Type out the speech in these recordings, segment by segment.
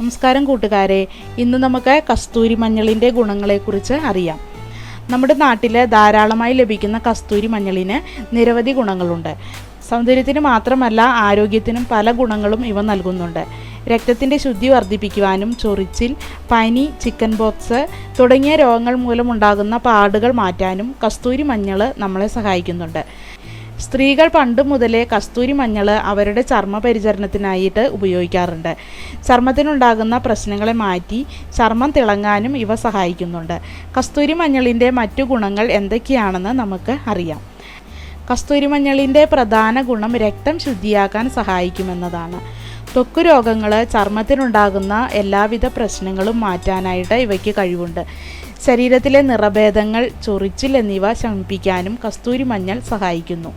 നമസ്കാരം കൂട്ടുകാരെ. ഇന്ന് നമുക്ക് കസ്തൂരി മഞ്ഞളിന്റെ ഗുണങ്ങളെക്കുറിച്ച് അറിയാം. നമ്മുടെ നാട്ടിൽ ധാരാളമായി ലഭിക്കുന്ന കസ്തൂരി മഞ്ഞളിന് നിരവധി ഗുണങ്ങളുണ്ട്. സൗന്ദര്യത്തിന് മാത്രമല്ല ആരോഗ്യത്തിനും പല ഗുണങ്ങളും ഇവ നൽകുന്നുണ്ട്. രക്തത്തിന്റെ ശുദ്ധി വർദ്ധിപ്പിക്കുവാനും ചൊറിച്ചിൽ പനി ചിക്കൻ ബോക്സ് തുടങ്ങിയ രോഗങ്ങൾ മൂലമുണ്ടാകുന്ന പാടുകൾ മാറ്റാനും കസ്തൂരി മഞ്ഞൾ നമ്മളെ സഹായിക്കുന്നുണ്ട്. സ്ത്രീകൾ പണ്ട് മുതലേ കസ്തൂരി മഞ്ഞൾ അവരുടെ ചർമ്മ പരിചരണത്തിനായിട്ട് ഉപയോഗിക്കാറുണ്ട്. ചർമ്മത്തിനുണ്ടാകുന്ന പ്രശ്നങ്ങളെ മാറ്റി ചർമ്മം തിളങ്ങാനും ഇവ സഹായിക്കുന്നുണ്ട്. കസ്തൂരി മഞ്ഞളിന്റെ മറ്റു ഗുണങ്ങൾ എന്തൊക്കെയാണെന്ന് നമുക്ക് അറിയാം. കസ്തൂരി മഞ്ഞളിന്റെ പ്രധാന ഗുണം രക്തം ശുദ്ധിയാക്കാൻ സഹായിക്കുമെന്നതാണ്. ത്വക്ക് രോഗങ്ങൾ ചർമ്മത്തിനുണ്ടാകുന്ന എല്ലാവിധ പ്രശ്നങ്ങളും മാറ്റാനായിട്ട് ഇവയ്ക്ക് കഴിവുണ്ട്. ശരീരത്തിലെ നിറഭേദങ്ങൾ ചൊറിച്ചിൽ എന്നിവ ശമിപ്പിക്കാനും കസ്തൂരി മഞ്ഞൾ സഹായിക്കുന്നു.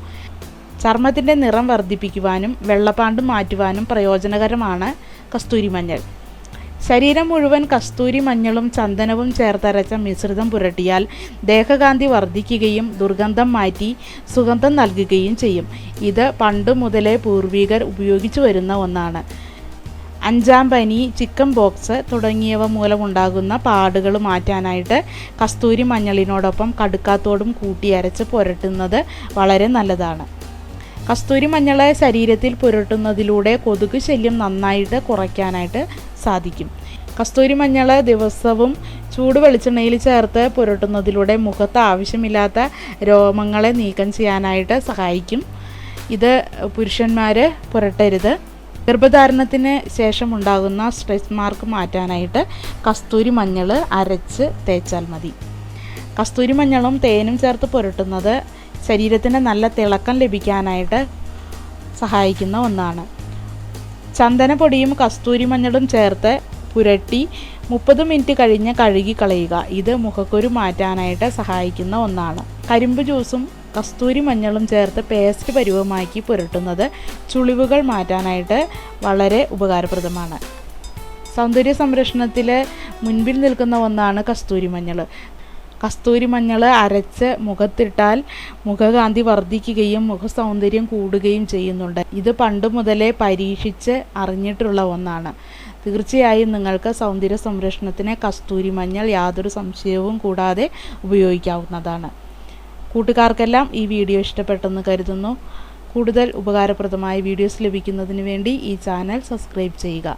ചർമ്മത്തിന്റെ നിറം വർദ്ധിപ്പിക്കുവാനും വെള്ളപ്പാണ്ട് മാറ്റുവാനും പ്രയോജനകരമാണ് കസ്തൂരി മഞ്ഞൾ. ശരീരം മുഴുവൻ കസ്തൂരി മഞ്ഞളും ചന്ദനവും ചേർത്തരച്ച മിശ്രിതം പുരട്ടിയാൽ ദേഹകാന്തി വർദ്ധിക്കുകയും ദുർഗന്ധം മാറ്റി സുഗന്ധം നൽകുകയും ചെയ്യും. ഇത് പണ്ട് മുതലേ പൂർവികർ ഉപയോഗിച്ചു വരുന്ന ഒന്നാണ്. അഞ്ചാം പനി ചിക്കൻ ബോക്സ് തുടങ്ങിയവ മൂലമുണ്ടാകുന്ന പാടുകൾ മാറ്റാനായിട്ട് കസ്തൂരി മഞ്ഞളിനോടൊപ്പം കടുക്കാത്തോടും കൂട്ടി അരച്ച് പുരട്ടുന്നത് വളരെ നല്ലതാണ്. കസ്തൂരി മഞ്ഞളെ ശരീരത്തിൽ പുരട്ടുന്നതിലൂടെ കൊതുക് ശല്യം നന്നായിട്ട് കുറയ്ക്കാനായിട്ട് സാധിക്കും. കസ്തൂരി മഞ്ഞൾ ദിവസവും ചൂട് വെളിച്ചെണ്ണയിൽ ചേർത്ത് പുരട്ടുന്നതിലൂടെ മുഖത്ത് ആവശ്യമില്ലാത്ത രോമങ്ങളെ നീക്കം ചെയ്യാനായിട്ട് സഹായിക്കും. ഇത് പുരുഷന്മാർ പുരട്ടരുത്. ഗർഭധാരണത്തിന് ശേഷം ഉണ്ടാകുന്ന സ്ട്രെസ് മാർക്ക് മാറ്റാനായിട്ട് കസ്തൂരി മഞ്ഞൾ അരച്ച് തേച്ചാൽ മതി. കസ്തൂരി മഞ്ഞളും തേനും ചേർത്ത് പുരട്ടുന്നത് ശരീരത്തിന് നല്ല തിളക്കം ലഭിക്കാനായിട്ട് സഹായിക്കുന്ന ഒന്നാണ്. ചന്ദനപ്പൊടിയും കസ്തൂരി മഞ്ഞളും ചേർത്ത് പുരട്ടി മുപ്പത് മിനിറ്റ് കഴിഞ്ഞ് കഴുകി കളയുക ഇത് മുഖക്കുരു മാറ്റാനായിട്ട് സഹായിക്കുന്ന ഒന്നാണ്. കരിമ്പ് ജ്യൂസും കസ്തൂരി മഞ്ഞളും ചേർത്ത് പേസ്റ്റ് പരുവമാക്കി പുരട്ടുന്നത് ചുളിവുകൾ മാറ്റാനായിട്ട് വളരെ ഉപകാരപ്രദമാണ്. സൗന്ദര്യ സംരക്ഷണത്തിൽ മുൻപിൽ നിൽക്കുന്ന ഒന്നാണ് കസ്തൂരി മഞ്ഞൾ കസ്തൂരി മഞ്ഞൾ അരച്ച് മുഖത്തിട്ടാൽ മുഖകാന്തി വർദ്ധിക്കുകയും മുഖസൗന്ദര്യം കൂടുകയും ചെയ്യുന്നുണ്ട്. ഇത് പണ്ട് മുതലേ പരീക്ഷിച്ച് അറിഞ്ഞിട്ടുള്ള ഒന്നാണ്. തീർച്ചയായും നിങ്ങൾക്ക് സൗന്ദര്യ സംരക്ഷണത്തിന് കസ്തൂരി മഞ്ഞൾ യാതൊരു സംശയവും കൂടാതെ ഉപയോഗിക്കാവുന്നതാണ്. കൂട്ടുകാർക്കെല്ലാം ഈ വീഡിയോ ഇഷ്ടപ്പെട്ടെന്ന് കരുതുന്നു. കൂടുതൽ ഉപകാരപ്രദമായ വീഡിയോസ് ലഭിക്കുന്നതിന് വേണ്ടി ഈ ചാനൽ സബ്സ്ക്രൈബ് ചെയ്യുക.